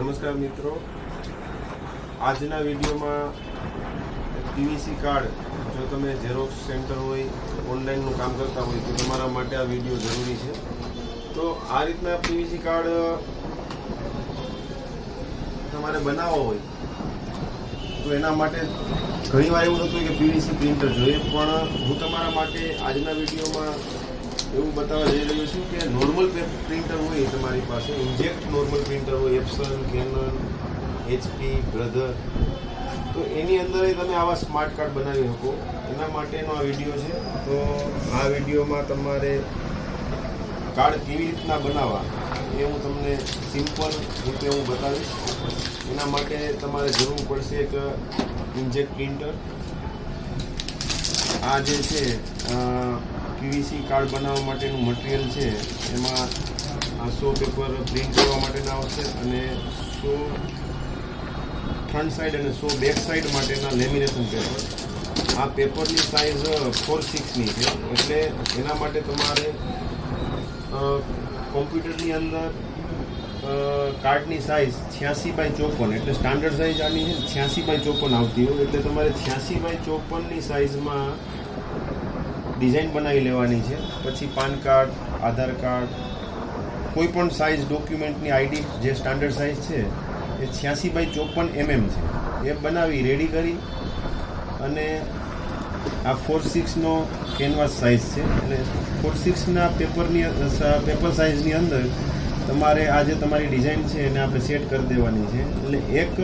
નમસ્કાર મિત્રો. આજના વિડીયોમાં પીવીસી કાર્ડ જો તમે ઝેરોક્સ સેન્ટર હોય ઓનલાઈનનું કામ કરતા હોય, તો તમારા માટે આ વીડિયો જરૂરી છે. તો આ રીતના પીવીસી કાર્ડ તમારે બનાવવો હોય, તો એના માટે ઘણીવાર એવું હતું કે પીવીસી પ્રિન્ટર જોઈએ, પણ હું તમારા માટે આજના વિડીયોમાં એવું બતાવવા જઈ રહ્યો છું કે નોર્મલ પ્રિન્ટર હોય તમારી પાસે ઇન્જેક્ટ નોર્મલ પ્રિન્ટર હોય એપ્સન કેનન એચપી બ્રધર તો એની અંદર તમે આવા સ્માર્ટ કાર્ડ બનાવી શકો. એના માટેનો આ વીડિયો છે. તો આ વિડીયોમાં તમારે કાર્ડ કેવી રીતના બનાવવા એ હું તમને સિમ્પલ રીતે હું બતાવીશ. એના માટે તમારે જરૂર પડશે એક ઇન્જેક્ટ પ્રિન્ટર આ જે છે પીવીસી કાર્ડ બનાવવા માટેનું મટીરિયલ છે, એમાં આ સો પેપર પ્રિન્ટ કરવા માટેના આવશે અને સો ફ્રન્ટ સાઈડ અને સો બેક સાઈડ માટેના લેમિનેશન પેપર. આ પેપરની સાઇઝ ફોર સિક્સની છે, એટલે એના માટે તમારે કોમ્પ્યુટરની અંદર કાર્ડની સાઇઝ છ્યાસી બાય ચોપન, એટલે સ્ટાન્ડર્ડ સાઇઝ આની છે, છ્યાસી બાય ચોપન આવતી હોય, એટલે તમારે છ્યાસી બાય ચોપનની સાઇઝમાં ડિઝાઇન બનાવી લેવાની છે. પછી પાન કાર્ડ, આધાર કાર્ડ કોઈ પણ સાઇઝ ડોક્યુમેન્ટની આઈડી જે સ્ટાન્ડર્ડ સાઇઝ છે, એ છ્યાસી બાય ચોપન એમએમ છે. એ બનાવી રેડી કરી અને આ ફોર સિક્સનો કેનવાસ સાઇઝ છે. એટલે ફોર સિક્સના પેપરની પેપર સાઇઝની અંદર તમારે આ જે તમારી ડિઝાઇન છે એને આપણે સેટ કરી દેવાની છે. એટલે એક